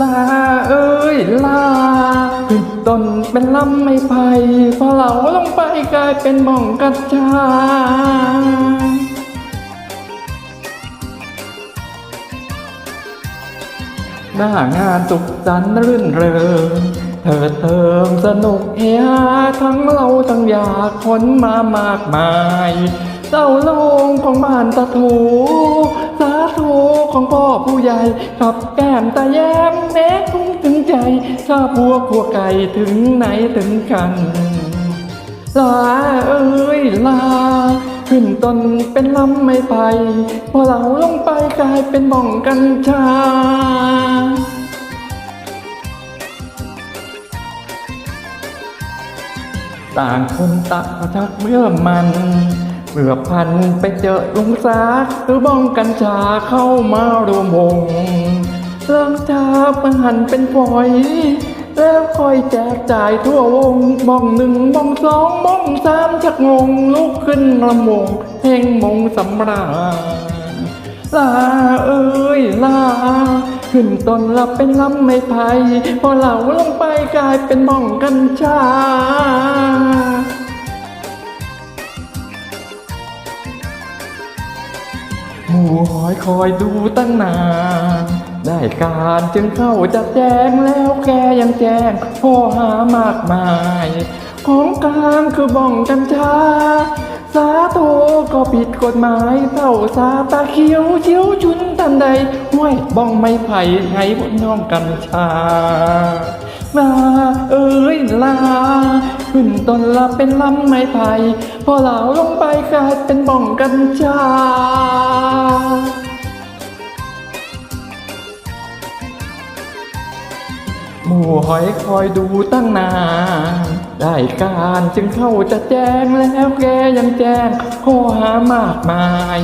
ลาเอ้ยลาขึ้นต้นเป็นลำไม่ไผ่พอเหลาลงไปกลายเป็นหม่องกัญชาหน้างานสุขสันต์รื่นเริงเธอเติมสนุกเฮฮาทั้งเราทั้งอยากคนมามากมายเจ้าโลงของบ้านตะถู ผู้ใหญ่กับแก้มตาแย้มแม้คุ้งถึงใจถ้าพัวขัวไก่ถึงไหนถึงกันลาเอ้ยลา ขึ้นต้นเป็นลำไม่ไป พอเราลงไปกลายเป็นบ่องกัญชาต่างคนต่างชักเมื่อมัน เมื่อพันไปเจอลุงสาหรือบ้องกัญชาเข้ามารวมวงเริ่มชามันหันเป็นฝอย แล้วคอยแจกจ่ายทั่ววงบ้องหนึ่งบ้องสองบ้องสามชักงงลุกขึ้นระมงเพ่งมงสำราญลาเอ้ยลาขึ้นต้นละเป็นลำไม่ไผ่พอเหลาลงไปกลายเป็นบ้องกัญชา หมู่หอยคอยดูตั้งนาน ได้การจึงเข้าจัดแจงแล้วแกยังแจ้งข้อหามากมาย ของกลางคือบ้องกัญชา สาโทก็ผิดกฎหมายเท่าสาตาเขียวเชียวชุนทันใดห้วยบ้องไม่ไผ่ไงบนน้องกัญชาลาเอ้ยลา ขึ้นต้นละเป็นลำไม้ไผ่พอเหลาลงไปกลายเป็นบ้องกัญชาหมู่หอยคอยดูตั้งนาน ได้การจึงเข้าจะแจ้งแล้วแกยังแจ้งข้อหามากมาย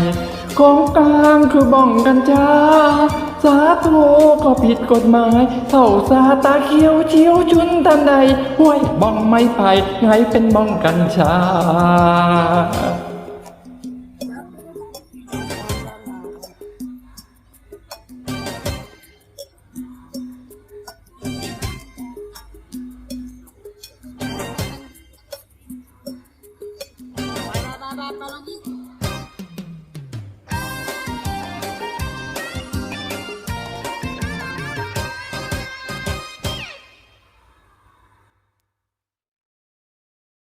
ของกลางคือบ้องกัญชา สาโทก็ผิดกฎหมายเท่าสาตาเขียวเชียวชุนทันใดห้วยบ้องไม่ไผ่ไงเป็นบ้องกัญชา